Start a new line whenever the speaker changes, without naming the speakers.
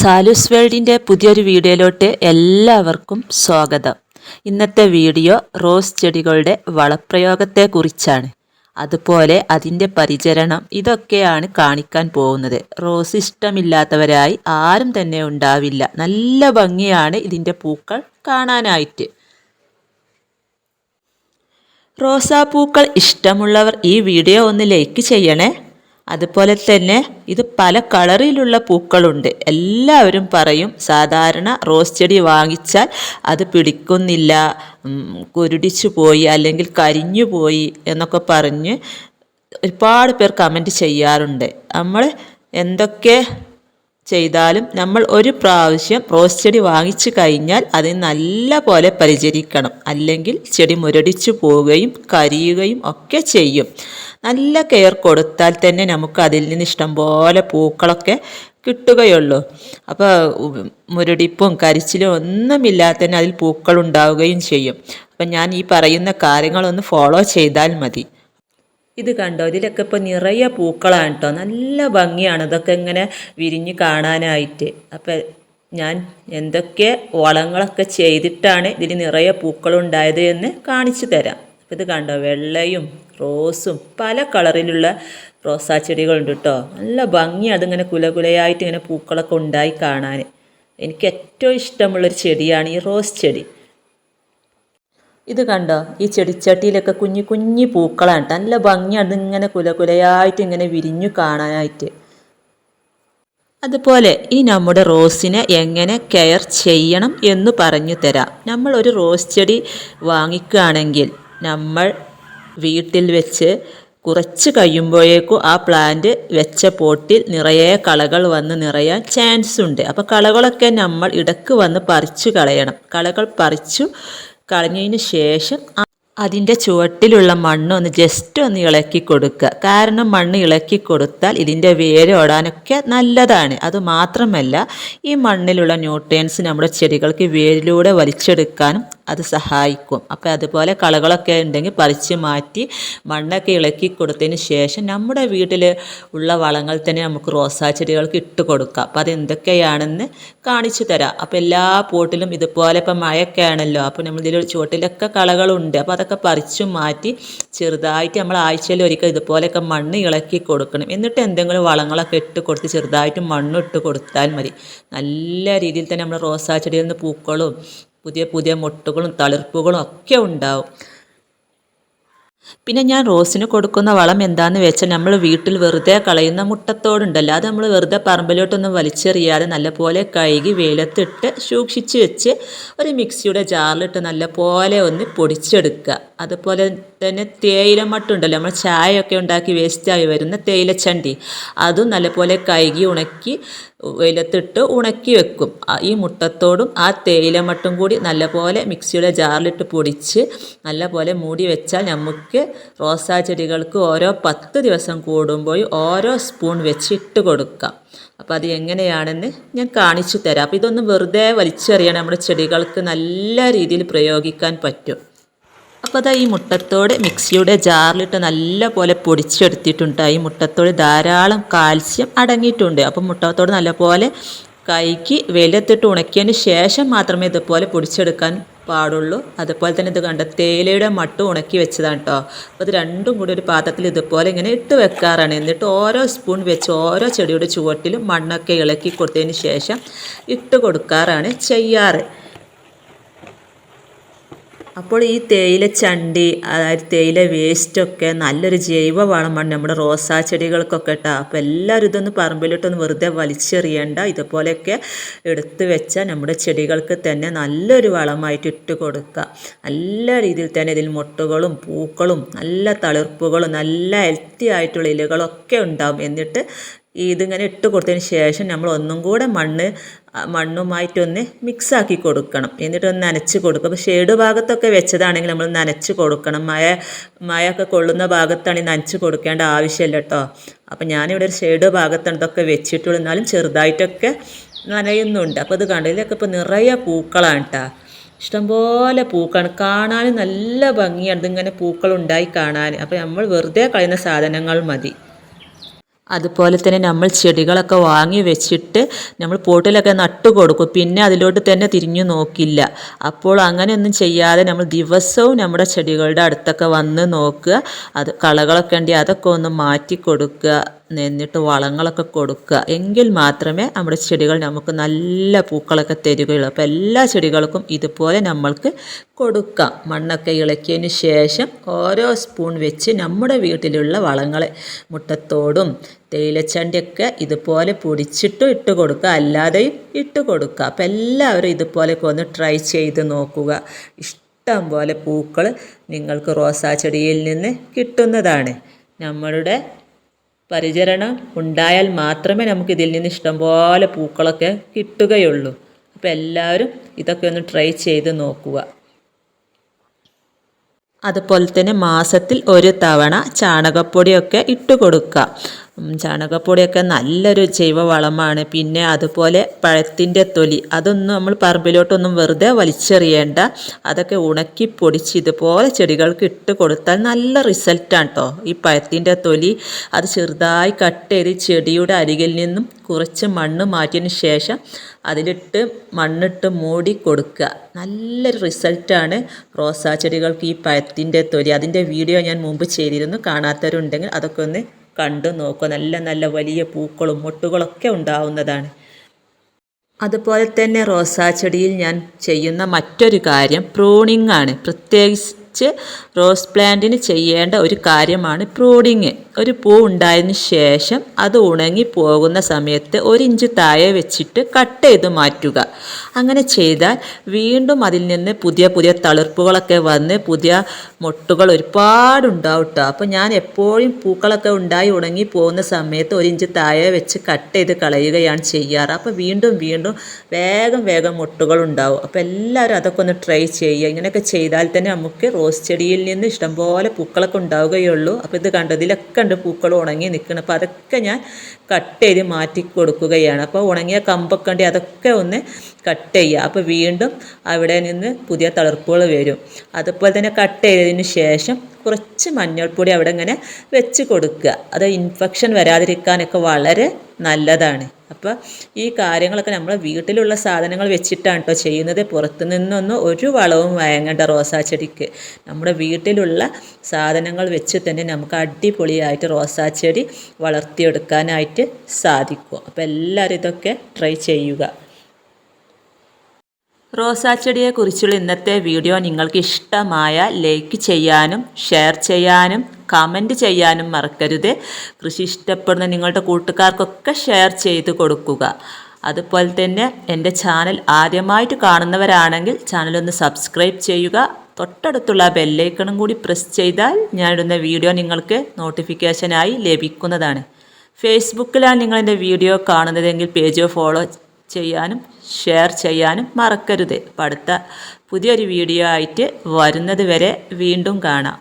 സാലൂസ് വേൾഡിന്റെ പുതിയൊരു വീഡിയോയിലോട്ട് എല്ലാവർക്കും സ്വാഗതം. ഇന്നത്തെ വീഡിയോ റോസ് ചെടികളുടെ വളപ്രയോഗത്തെക്കുറിച്ചാണ്. അതുപോലെ അതിന്റെ പരിചരണം ഇതൊക്കെയാണ് കാണിക്കാൻ പോകുന്നത്. റോസ് ഇഷ്ടമില്ലാത്തവരായി ആരും തന്നെ ഉണ്ടാവില്ല. നല്ല ഭംഗിയാണ് ഇതിന്റെ പൂക്കൾ കാണാനായിട്ട്. റോസാപ്പൂക്കൾ ഇഷ്ടമുള്ളവർ ഈ വീഡിയോ ഒന്ന് ലൈക്ക് ചെയ്യണേ. അതുപോലെ തന്നെ ഇത് പല കളറിലുള്ള പൂക്കളുണ്ട്. എല്ലാവരും പറയും സാധാരണ റോസ് ചെടി വാങ്ങിച്ചാൽ അത് പിടിക്കുന്നില്ല കുരുടിച്ചു പോയി അല്ലെങ്കിൽ കരിഞ്ഞു പോയി എന്നൊക്കെ പറഞ്ഞ് ഒരുപാട് പേർ കമന്റ് ചെയ്യാറുണ്ട്. നമ്മൾ എന്തൊക്കെ ചെയ്താലും നമ്മൾ ഒരു പ്രാവശ്യം റോസ് ചെടി വാങ്ങിച്ചു കഴിഞ്ഞാൽ അതിന് നല്ല പോലെ പരിചരിക്കണം. അല്ലെങ്കിൽ ചെടി മുരടിച്ചു പോവുകയും കരിയുകയും ഒക്കെ ചെയ്യും. നല്ല കെയർ കൊടുത്താൽ തന്നെ നമുക്ക് അതിൽ നിന്ന് ഇഷ്ടംപോലെ പൂക്കളൊക്കെ കിട്ടുകയുള്ളൂ. അപ്പോൾ മുരടിപ്പും കരിച്ചിലും ഒന്നുമില്ലാതെ തന്നെ അതിൽ പൂക്കൾ ഉണ്ടാവുകയും ചെയ്യും. അപ്പം ഞാൻ ഈ പറയുന്ന കാര്യങ്ങളൊന്ന് ഫോളോ ചെയ്താൽ മതി. ഇത് കണ്ടോ? ഇതിലൊക്കെ ഇപ്പോൾ നിറയെ പൂക്കളാണ് കേട്ടോ നല്ല ഭംഗിയാണ് ഇതൊക്കെ ഇങ്ങനെ വിരിഞ്ഞ് കാണാനായിട്ട്. അപ്പം ഞാൻ എന്തൊക്കെ വളങ്ങളൊക്കെ ചെയ്തിട്ടാണ് ഇതിൽ നിറയെ പൂക്കളുണ്ടായത് എന്ന് കാണിച്ചു തരാം. അപ്പം ഇത് കണ്ടോ? വെള്ളയും റോസും പല കളറിലുള്ള റോസാ ചെടികളുണ്ട് കേട്ടോ നല്ല ഭംഗി അതിങ്ങനെ കുലകുലയായിട്ട് ഇങ്ങനെ പൂക്കളൊക്കെ ഉണ്ടായി കാണാൻ എനിക്ക് ഏറ്റവും ഇഷ്ടമുള്ളൊരു ചെടിയാണ് ഈ റോസ് ചെടി. ഇത് കണ്ടോ? ഈ ചെടിച്ചട്ടിയിലൊക്കെ കുഞ്ഞു കുഞ്ഞു പൂക്കളാണ് നല്ല ഭംഗിയാണ്. ഇങ്ങനെ കുലകുലയായിട്ട് ഇങ്ങനെ വിരിഞ്ഞു കാണാനായിട്ട്. അതുപോലെ ഈ നമ്മുടെ റോസിനെ എങ്ങനെ കെയർ ചെയ്യണം എന്ന് പറഞ്ഞു തരാം. നമ്മൾ ഒരു റോസ് ചെടി വാങ്ങിക്കുകയാണെങ്കിൽ നമ്മൾ വീട്ടിൽ വെച്ച് കുറച്ച് കഴിയുമ്പോഴേക്കും ആ പ്ലാന്റ് വെച്ച പോട്ടിൽ നിറയെ കളകൾ വന്ന് നിറയാൻ ചാൻസ് ഉണ്ട്. അപ്പോൾ കളകളൊക്കെ നമ്മൾ ഇടയ്ക്ക് വന്ന് പറിച്ചു കളയണം. കളകൾ പറിച്ചു കളഞ്ഞതിന് ശേഷം അതിന്റെ ചുവട്ടിലുള്ള മണ്ണ് ഒന്ന് ജസ്റ്റ് ഒന്ന് ഇളക്കി കൊടുക്കുക. കാരണം മണ്ണ് ഇളക്കി കൊടുത്താൽ ഇതിന്റെ വേര് ഓടാനൊക്കെ നല്ലതാണ്. അതുമാത്രമല്ല ഈ മണ്ണിലുള്ള ന്യൂട്രിയൻസ് നമ്മുടെ ചെടികൾക്ക് വേരിലൂടെ വലിച്ചെടുക്കാനും അത് സഹായിക്കും. അപ്പോൾ അതുപോലെ കളകളൊക്കെ ഉണ്ടെങ്കിൽ പറിച്ച് മാറ്റി മണ്ണൊക്കെ ഇളക്കി കൊടുത്തതിന് ശേഷം നമ്മുടെ വീട്ടിൽ ഉള്ള വളങ്ങൾ തന്നെ നമുക്ക് റോസാ ചെടികൾക്ക് ഇട്ട് കൊടുക്കാം. അപ്പോൾ അത് എന്തൊക്കെയാണെന്ന് കാണിച്ചു തരാം. അപ്പോൾ എല്ലാ പോട്ടിലും ഇതുപോലെ ഇപ്പം മഴയൊക്കെ ആണല്ലോ അപ്പോൾ നമ്മൾ ഇതിൽ ചുവട്ടിലൊക്കെ കളകളുണ്ട്. അപ്പോൾ അതൊക്കെ പറിച്ചു മാറ്റി ചെറുതായിട്ട് നമ്മൾ ആഴ്ചയിൽ ഒരിക്കൽ ഇതുപോലെയൊക്കെ മണ്ണ് ഇളക്കി കൊടുക്കണം. എന്നിട്ട് എന്തെങ്കിലും വളങ്ങളൊക്കെ ഇട്ട് കൊടുത്ത് ചെറുതായിട്ട് മണ്ണ് ഇട്ട് കൊടുത്താൽ മതി. നല്ല രീതിയിൽ തന്നെ നമ്മൾ റോസാ ചെടിയിൽ നിന്ന് പൂക്കളും പുതിയ പുതിയ മുട്ടുകളും തളിർപ്പുകളും ഒക്കെ ഉണ്ടാവും. പിന്നെ ഞാൻ റോസിന് കൊടുക്കുന്ന വളം എന്താണെന്ന് വെച്ചാൽ നമ്മൾ വീട്ടിൽ വെറുതെ കളയുന്ന മുട്ടത്തോടുണ്ടല്ലോ. അത് നമ്മൾ വെറുതെ പറമ്പിലോട്ടൊന്നും വലിച്ചെറിയാതെ നല്ലപോലെ കഴുകി വെയിലത്തിട്ട് സൂക്ഷിച്ച് വെച്ച് ഒരു മിക്സിയുടെ ജാറിലിട്ട് നല്ലപോലെ ഒന്ന് പൊടിച്ചെടുക്കുക. അതുപോലെ തന്നെ തേയില മട്ടുണ്ടല്ലോ നമ്മൾ ചായയൊക്കെ ഉണ്ടാക്കി വേസ്റ്റായി വരുന്ന തേയിലച്ചണ്ടി അതും നല്ലപോലെ കഴുകി ഉണക്കി വെയിലത്തിട്ട് ഉണക്കി വെക്കും. ഈ മുട്ടത്തോടും ആ തേയില മട്ടും കൂടി നല്ലപോലെ മിക്സിയുടെ ജാറിലിട്ട് പൊടിച്ച് നല്ലപോലെ മൂടി വെച്ചാൽ നമുക്ക് റോസാ ചെടികൾക്ക് ഓരോ പത്ത് ദിവസം കൂടുമ്പോൾ ഓരോ സ്പൂൺ വെച്ച് ഇട്ട് കൊടുക്കാം. അപ്പോൾ അത് എങ്ങനെയാണെന്ന് ഞാൻ കാണിച്ചു തരാം. അപ്പോൾ ഇതൊന്നും വെറുതെ വലിച്ചെറിയണം നമ്മുടെ ചെടികൾക്ക് നല്ല രീതിയിൽ പ്രയോഗിക്കാൻ പറ്റും. അപ്പോൾ അതാ ഈ മുട്ടത്തോട് മിക്സിയുടെ ജാറിലിട്ട് നല്ല പോലെ പൊടിച്ചെടുത്തിട്ടുണ്ട്. ഈ മുട്ടത്തോട് ധാരാളം കാൽസ്യം അടങ്ങിയിട്ടുണ്ട്. അപ്പം മുട്ടത്തോട് നല്ലപോലെ കൈക്ക് വെയിലത്തിട്ട് ഉണക്കിയതിന് ശേഷം മാത്രമേ ഇതുപോലെ പൊടിച്ചെടുക്കാൻ പാടുള്ളൂ. അതുപോലെ തന്നെ ഇത് കണ്ട? തേയിലയുടെ മട്ട് ഉണക്കി വെച്ചതാണ് കേട്ടോ അപ്പോൾ ഇത് രണ്ടും കൂടി ഒരു പാത്രത്തിൽ ഇതുപോലെ ഇങ്ങനെ ഇട്ട് വെക്കാറാണ്. എന്നിട്ട് ഓരോ സ്പൂൺ വെച്ച് ഓരോ ചെടിയുടെ ചുവട്ടിലും മണ്ണൊക്കെ ഇളക്കി കൊടുത്തതിന് ശേഷം ഇട്ട് കൊടുക്കാറാണ് ചെയ്യാറ്. അപ്പോൾ ഈ തേയില ചണ്ടി അതായത് തേയില വേസ്റ്റൊക്കെ നല്ലൊരു ജൈവ വളമാണ് നമ്മുടെ റോസാ ചെടികൾക്കൊക്കെ കേട്ടോ അപ്പോൾ എല്ലാവരും ഇതൊന്ന് പറമ്പിലിട്ടൊന്ന് വെറുതെ വലിച്ചെറിയണ്ട. ഇതുപോലെയൊക്കെ എടുത്തു വെച്ചാൽ നമ്മുടെ ചെടികൾക്ക് തന്നെ നല്ലൊരു വളമായിട്ട് ഇട്ട് കൊടുക്കുക നല്ല രീതിയിൽ തന്നെ ഇതിൽ മുട്ടുകളും പൂക്കളും നല്ല തളിർപ്പുകളും നല്ല ഹെൽത്തി ആയിട്ടുള്ള ഇലകളൊക്കെ ഉണ്ടാവും. എന്നിട്ട് ഇതിങ്ങനെ ഇട്ട് കൊടുത്തതിന് ശേഷം നമ്മൾ ഒന്നും കൂടെ മണ്ണ് മണ്ണുമായിട്ടൊന്ന് മിക്സാക്കി കൊടുക്കണം. എന്നിട്ട് ഒന്ന് നനച്ച് കൊടുക്കും. അപ്പോൾ ഷെയ്ഡ് ഭാഗത്തൊക്കെ വെച്ചതാണെങ്കിൽ നമ്മൾ നനച്ച് കൊടുക്കണം. മഴ മഴയൊക്കെ കൊള്ളുന്ന ഭാഗത്താണ് നനച്ച് കൊടുക്കേണ്ട ആവശ്യമില്ല കേട്ടോ. അപ്പോൾ ഞാനിവിടെ ഒരു ഷെയ്ഡ് ഭാഗത്താണ് ഇതൊക്കെ വെച്ചിട്ടുള്ളൂ. എന്നാലും ചെറുതായിട്ടൊക്കെ നനയുന്നുണ്ട്. അപ്പോൾ ഇത് കണ്ടു? ഇതൊക്കെ ഇപ്പോൾ നിറയെ പൂക്കളാണ് കേട്ടോ. ഇഷ്ടംപോലെ പൂക്കളാണ്. കാണാൻ നല്ല ഭംഗിയാണ്. ഇതിങ്ങനെ പൂക്കളുണ്ടായി കാണാൻ. അപ്പോൾ നമ്മൾ വെറുതെ കളയുന്ന സാധനങ്ങൾ മതി. അതുപോലെ തന്നെ നമ്മൾ ചെടികളൊക്കെ വാങ്ങി വെച്ചിട്ട് നമ്മൾ പോട്ടിലൊക്കെ നട്ടു കൊടുക്കും. പിന്നെ അതിലോട്ട് തന്നെ തിരിഞ്ഞു നോക്കില്ല. അപ്പോൾ അങ്ങനെയൊന്നും ചെയ്യാതെ നമ്മൾ ദിവസവും നമ്മുടെ ചെടികളുടെ അടുത്തൊക്കെ വന്ന് നോക്കുക. അത് കളകളൊക്കെ ഉണ്ടെങ്കിൽ അതൊക്കെ ഒന്ന് മാറ്റി കൊടുക്കുക. എന്നിട്ട് വളങ്ങളൊക്കെ കൊടുക്കുക. എങ്കിൽ മാത്രമേ നമ്മുടെ ചെടികൾ നമുക്ക് നല്ല പൂക്കളൊക്കെ തരികയുള്ളൂ. അപ്പോൾ എല്ലാ ചെടികൾക്കും ഇതുപോലെ നമ്മൾക്ക് കൊടുക്കാം. മണ്ണൊക്കെ ഇളക്കിയതിന് ശേഷം ഓരോ സ്പൂൺ വെച്ച് നമ്മുടെ വീട്ടിലുള്ള വളങ്ങൾ മുട്ടത്തോടും തേയിലച്ചണ്ടിയൊക്കെ ഇതുപോലെ പൊടിച്ചിട്ടും ഇട്ട് കൊടുക്കുക. അല്ലാതെയും ഇട്ട് കൊടുക്കുക. അപ്പോൾ എല്ലാവരും ഇതുപോലെയൊക്കെ ഒന്ന് ട്രൈ ചെയ്ത് നോക്കുക. ഇഷ്ടം പോലെ പൂക്കൾ നിങ്ങൾക്ക് റോസാ ചെടിയിൽ നിന്ന് കിട്ടുന്നതാണ്. നമ്മളുടെ പരിചരണം ഉണ്ടായാൽ മാത്രമേ നമുക്ക് ഇതിൽ നിന്ന് ഇഷ്ടംപോലെ പൂക്കളൊക്കെ കിട്ടുകയുള്ളൂ. അപ്പോൾ എല്ലാവരും ഇതൊക്കെ ഒന്ന് ട്രൈ ചെയ്ത് നോക്കുക. അതുപോലെ തന്നെ മാസത്തിൽ ഒരു തവണ ചാണകപ്പൊടിയൊക്കെ ഇട്ട് കൊടുക്കുക. ചാണകപ്പൊടിയൊക്കെ നല്ലൊരു ജൈവവളമാണ്. പിന്നെ അതുപോലെ പഴത്തിന്റെ തൊലി അതൊന്നും നമ്മൾ പറമ്പിലോട്ടൊന്നും വെറുതെ വലിച്ചെറിയേണ്ട. അതൊക്കെ ഉണക്കി പൊടിച്ച് ഇതുപോലെ ചെടികൾക്ക് ഇട്ട് കൊടുത്താൽ നല്ല റിസൾട്ടാണ് കേട്ടോ ഈ പഴത്തിന്റെ തൊലി അത് ചെറുതായി കട്ട് ചെയ്ത് ചെടിയുടെ അരികിൽ നിന്നും കുറച്ച് മണ്ണ് മാറ്റിയതിന് ശേഷം അതിലിട്ട് മണ്ണിട്ട് മൂടി കൊടുക്കുക. നല്ലൊരു റിസൾട്ടാണ് റോസാ ചെടികൾക്ക് ഈ പഴത്തിന്റെ തൊലി. അതിന്റെ വീഡിയോ ഞാൻ മുമ്പ് ചെയ്തിരുന്നു. കാണാത്തവരുണ്ടെങ്കിൽ അതൊക്കെ ഒന്ന് കണ്ടു നോക്കുക. നല്ല നല്ല വലിയ പൂക്കളും മൊട്ടുകളൊക്കെ ഉണ്ടാവുന്നതാണ്. അതുപോലെ തന്നെ റോസാ ചെടിയിൽ ഞാൻ ചെയ്യുന്ന മറ്റൊരു കാര്യം പ്രൂണിംഗ് ആണ്. പ്രത്യേകിച്ച് റോസ് പ്ലാന്റിന് ചെയ്യേണ്ട ഒരു കാര്യമാണ് പ്രൂണിങ് ഒരു പൂ ഉണ്ടായതിനു ശേഷം അത് ഉണങ്ങി പോകുന്ന സമയത്ത് ഒരു ഇഞ്ച് താഴെ വെച്ചിട്ട് കട്ട് ചെയ്ത് മാറ്റുക. അങ്ങനെ ചെയ്താൽ വീണ്ടും അതിൽ നിന്ന് പുതിയ പുതിയ തളിർപ്പുകളൊക്കെ വന്ന് പുതിയ മൊട്ടുകൾ ഒരുപാടുണ്ടാവും കേട്ടോ അപ്പോൾ ഞാൻ എപ്പോഴും പൂക്കളൊക്കെ ഉണ്ടായി ഉണങ്ങി പോകുന്ന സമയത്ത് ഒരു ഇഞ്ച് താഴെ വെച്ച് കട്ട് ചെയ്ത് കളയുകയാണ് ചെയ്യാറ്. അപ്പോൾ വീണ്ടും വീണ്ടും വേഗം വേഗം മുട്ടുകൾ ഉണ്ടാവും. അപ്പോൾ എല്ലാവരും അതൊക്കെ ഒന്ന് ട്രൈ ചെയ്യുക. ഇങ്ങനെയൊക്കെ ചെയ്താൽ തന്നെ നമുക്ക് റോസ് ചെടിയിൽ നിന്ന് ഇഷ്ടംപോലെ പൂക്കളൊക്കെ ഉണ്ടാവുകയുള്ളൂ. അപ്പോൾ ഇത് കണ്ടോ ഇതിലൊക്കെ ഉണ്ട് പൂക്കൾ ഉണങ്ങി നിൽക്കണം. അപ്പോൾ അതൊക്കെ ഞാൻ കട്ട് ചെയ്ത് മാറ്റി കൊടുക്കുകയാണ്. അപ്പോൾ ഉണങ്ങിയ കമ്പൊക്കെ ഉണ്ട് അതൊക്കെ ഒന്ന് കട്ട് ചെയ്യുക. അപ്പോൾ വീണ്ടും അവിടെ നിന്ന് പുതിയ തളിർപ്പുകൾ വരും. അതുപോലെ തന്നെ കട്ട് ചെയ്തതിന് ശേഷം കുറച്ച് മഞ്ഞൾപ്പൊടി അവിടെ ഇങ്ങനെ വെച്ച് കൊടുക്കുക. അത് ഇൻഫെക്ഷൻ വരാതിരിക്കാനൊക്കെ വളരെ നല്ലതാണ്. അപ്പോൾ ഈ കാര്യങ്ങളൊക്കെ നമ്മൾ വീട്ടിലുള്ള സാധനങ്ങൾ വെച്ചിട്ടാണ് കേട്ടോ ചെയ്യുന്നത്. പുറത്തു നിന്നൊന്നും ഒരു വളവും വഴങ്ങേണ്ട റോസാ ചെടിക്ക്. നമ്മുടെ വീട്ടിലുള്ള സാധനങ്ങൾ വെച്ച് തന്നെ നമുക്ക് അടിപൊളിയായിട്ട് റോസാ ചെടി വളർത്തിയെടുക്കാനായിട്ട് സാധിക്കും. അപ്പോൾ എല്ലാവരും ഇതൊക്കെ ട്രൈ ചെയ്യുക. റോസാച്ചെടിയെക്കുറിച്ചുള്ള ഇന്നത്തെ വീഡിയോ നിങ്ങൾക്ക് ഇഷ്ടമായ ലൈക്ക് ചെയ്യാനും ഷെയർ ചെയ്യാനും കമന്റ് ചെയ്യാനും മറക്കരുത്. കൃഷി ഇഷ്ടപ്പെടുന്ന നിങ്ങളുടെ കൂട്ടുകാർക്കൊക്കെ ഷെയർ ചെയ്ത് കൊടുക്കുക. അതുപോലെ തന്നെ എന്റെ ചാനൽ ആദ്യമായിട്ട് കാണുന്നവരാണെങ്കിൽ ചാനലൊന്ന് സബ്സ്ക്രൈബ് ചെയ്യുക. തൊട്ടടുത്തുള്ള ബെല്ലൈക്കണും കൂടി പ്രസ് ചെയ്താൽ ഞാനിടുന്ന വീഡിയോ നിങ്ങൾക്ക് നോട്ടിഫിക്കേഷനായി ലഭിക്കുന്നതാണ്. ഫേസ്ബുക്കിലാണ് നിങ്ങളെന്റെ വീഡിയോ കാണുന്നതെങ്കിൽ പേജ് ഫോളോ ചെയ്യാനും ഷെയർ ചെയ്യാനും മറക്കരുത്. അടുത്ത പുതിയൊരു വീഡിയോ ആയിട്ട് വരുന്നത് വരെ വീണ്ടും കാണാം.